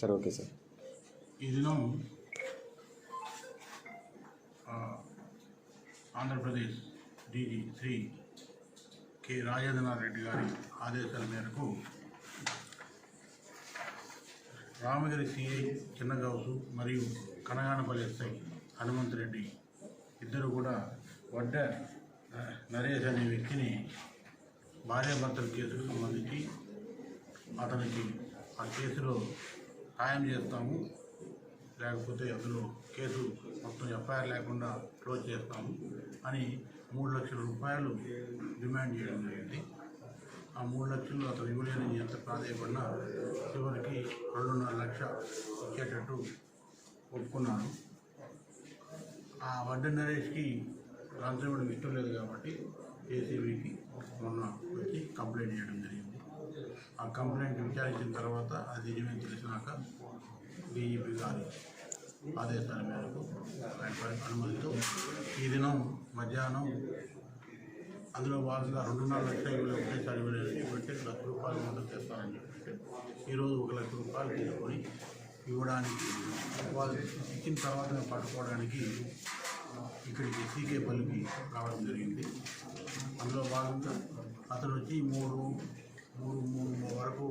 Sir okay sir. ఈ దినం Andhra Pradesh DG Shri K Rajendranath Reddy గారి ఆదేశాల మేరకు రామగిరి సిఐ చిన్నగౌసు మరియు కనగానపల్లి ఎస్ఐ హనుమంత్ రెడ్డి ఇద్దరు కూడా వడ్డ నరేష్ అనే వ్యక్తిని భార్యాభర్తల కేసుకు సంబంధించి అతనికి ఆ కేసులో ఖాయం చేస్తాము. లేకపోతే అందులో కేసు మొత్తం ఎఫ్ఐఆర్ లేకుండా క్లోజ్ చేస్తాము. అని మూడు లక్షల రూపాయలు డిమాండ్ చేయడం జరిగింది. ఆ మూడు లక్షలు అతను ఇవ్వలేని ఎంత ప్రాధాయపడినా చివరికి రెండున్నర లక్ష ఇచ్చేటట్టు ఒప్పుకున్నాను. ఆ వడ్డ నరేష్కి లంచం ఇవ్వడం ఇష్టం లేదు కాబట్టి ఏసీబీకి మొన్న వచ్చి కంప్లైంట్ చేయడం జరిగింది. ఆ కంప్లైంట్ విచారించిన తర్వాత అది నిజమని తెలిసినాక డీజీపీ గారి ఆదేశాల మేరకు అనుమతితో ఈ దినం మధ్యాహ్నం అందులో భాగంగా రెండున్నర లక్షల ఇరవై ఒకటేసారి ఇవ్వలేదు లక్ష రూపాయలు మొదలు చేస్తానని చెప్పి ఈరోజు ఒక లక్ష రూపాయలు తీసుకొని ఇవ్వడానికి వాళ్ళు ఇచ్చిన తర్వాత పట్టుకోవడానికి ఇక్కడికి సీకేపల్లికి రావడం జరిగింది. అందులో భాగంగా అతను వచ్చి మూడు మూడు మూడు వరకు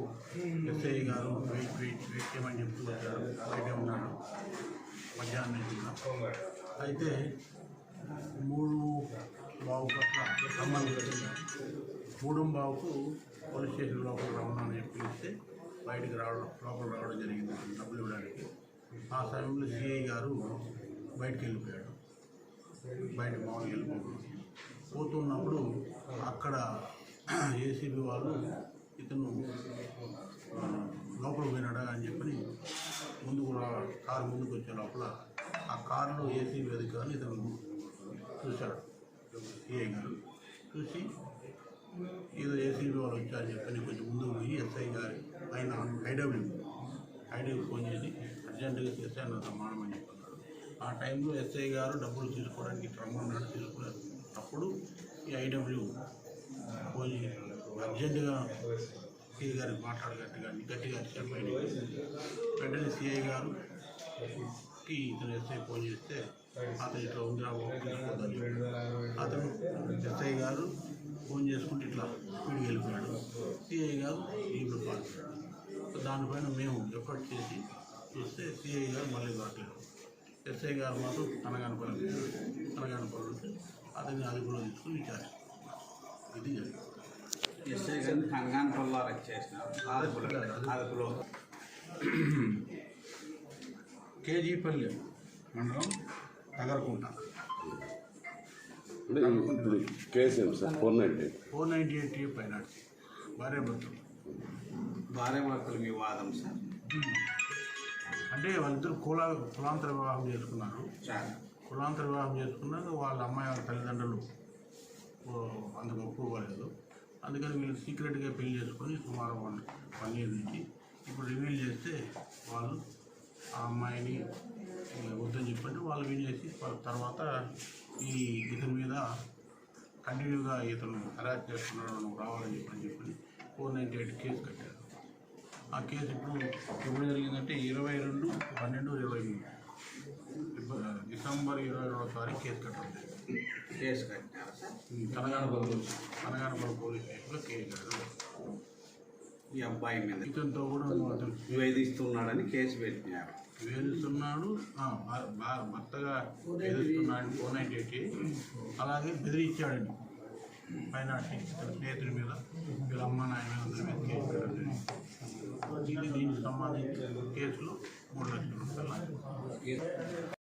ఎస్ఐ గారు వెయిట్ వెయిట్ వెయిట్ చేయమని చెప్తూ వచ్చారు బయటే ఉన్నాడు మధ్యాహ్నం నుంచి. అయితే మూడు బావు పట్ల సంబంధించిన మూడు బావుకు పోలీస్ స్టేషన్ లోపల రమ్మని చెప్పి పిలిస్తే రావడం లోపల రావడం జరిగింది. డబ్బులు ఇవ్వడానికి. ఆ సమయంలో సిఐ గారు బయటికి వెళ్ళిపోయాడు. బయట మామూలుగా వెళ్ళిపోతున్నాడు పోతున్నప్పుడు అక్కడ ఏసీబీ వాళ్ళు ఇతను లోపల పోయినాడా అని చెప్పి ముందు కూడా కారు ముందుకు వచ్చే లోపల ఆ కారులో ఏసీబీ కానీ ఇతను చూశాడు. సిఐ గారు చూసి ఏదో ఏసీబీ వాళ్ళు వచ్చారని చెప్పని కొంచెం ముందుకు పోయి ఎస్ఐ గారి ఆయన ఐడబ్ల్యూ ఐడబ్ల్యూ ఫోన్ చేసి అర్జెంటుగా చేస్తే సమానం మానమని చెప్పన్నాడు. ఆ టైంలో ఎస్ఐ గారు డబ్బులు తీసుకోవడానికి రమ్మన్నాడు తీసుకున్నారు. అప్పుడు ఈ ఐడబ్ల్యూ ఫోన్ చేసి అర్జెంటుగా సిఐ గారికి మాట్లాడగట్టుగా గట్టిగా చెప్పండి వెంటనే సిఐ గారు కి ఇతను ఎస్ఐ ఫోన్ చేస్తే అతను ఇట్లా ఉందిరా అతను ఎస్ఐ గారు ఫోన్ చేసుకుంటే ఇట్లా స్పీడ్కి వెళ్ళిపోయాడు. సిఐ గారు ఇప్పుడు పాల్గొన్నాడు దానిపైన మేము ఎఫర్ట్ చేసి చూస్తే సిఐ గారు మళ్ళీ దొరకలేదు ఎస్ఐ గారు మాత్రం అనగానపల్లి అనగానపల్లి అతన్ని అదుపులో తీసుకుని విచారిస్తాం ఇది జరిగింది. ఎస్ఐ గారిని కనగాన్ పొల్లారు వచ్చేసినారు అదుపులో అదుపులో కేజీపల్లి మండలం తగరకుంట. అంటే ఇప్పుడు case sir four ninety four ninety eight పైన భార్య భర్తలు. భార్య భర్తల వివాదం సార్. అంటే వాళ్ళిద్దరు కుల కులాంతర వివాహం చేసుకున్నారు. చాలా. కులాంతర వివాహం చేసుకున్నాక వాళ్ళ అమ్మాయి వాళ్ళ తల్లిదండ్రులు అందుకు ఒప్పుకోలేదు. అందుకని వీళ్ళు సీక్రెట్గా పెళ్ళి చేసుకొని సుమారు వన్ వన్ ఇయర్ నుంచి ఇప్పుడు రివీల్ చేస్తే వాళ్ళు ఆ అమ్మాయిని వద్దని చెప్పండి వాళ్ళు వినేసి వాళ్ళ తర్వాత ఈ ఇతని మీద కంటిన్యూగా ఇతను హరాస్ చేస్తున్నాడు నువ్వు రావాలని చెప్పని చెప్పి ఫోర్ నైంటీ ఎయిట్ కేసు కట్టారు. ఆ కేసు ఇప్పుడు ఎప్పుడు జరిగిందంటే ఇరవై రెండు పన్నెండు ఇరవై డిసెంబర్ ఇరవై రెండో తారీఖు కేసు కట్టారు కేసు కట్టినారు సార్. తెలంగాణ తెలంగాణ పోలీస్ స్టేషన్లో కేసు కట్టడం ఈ అబ్బాయి మీద ఇతనితో కూడా అతను వేధిస్తున్నాడని కేసు పెట్టినారు. వేధిస్తున్నాడు భర్తగా వేధిస్తున్నాడు ఫోన్ అయితే అలాగే బెదిరించాడండి. పైన స్నేహితుడి మీద వీళ్ళ అమ్మ నాయన మీద అందరి మీద కేసు పెట్టడం దీనికి సంబంధించి కేసులో మూడు లక్షల రూపాయలు